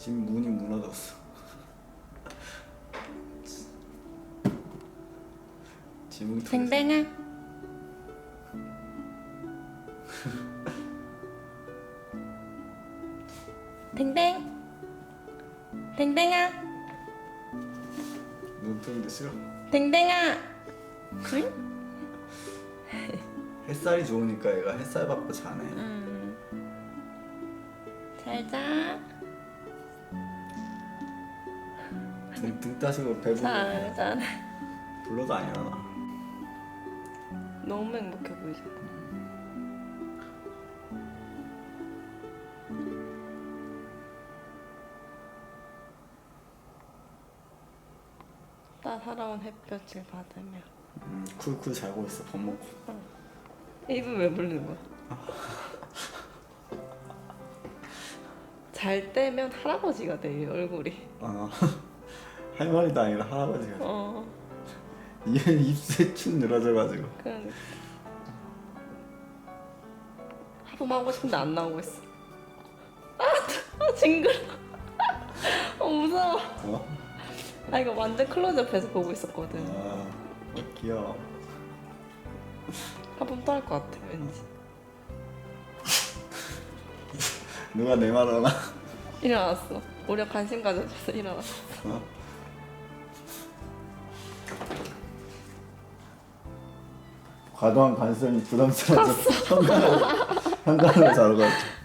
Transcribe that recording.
지금 문이 무너졌어. 지붕 털. 댕댕아 댕댕 댕댕아 눈뜨기도 싫어. 댕댕아 응? 햇살이 좋으니까 얘가 햇살 받고 자네. 음. 잘 자 등, 등 따시고 배부르. 잘자 불러도 안 일어나. 너무 행복해 보이죠 따사로운 햇볕을 받으며 음, 쿨쿨 자고 있어 밥 먹고. 입은 왜 벌리는 거야? 잘 때면 할아버지가 돼 얼굴이 아 할머니도 아니라 할아버지가. 어얘 입술이 축 늘어져가지고. 그러니까 하품 하고 싶은데 안 나오고 있어 아, 아 징그러 어 무서워 어? 아 이거 완전 클로즈업해서 보고 있었거든 아 귀여워. 하품 또할 것 같아 왠지 누가 내 말 하나? 일어났어 우리가 관심 가져줘서 일어났어 어? 과도한 관심이 부담스러워서 현관으로 현관으로 자러 갔지.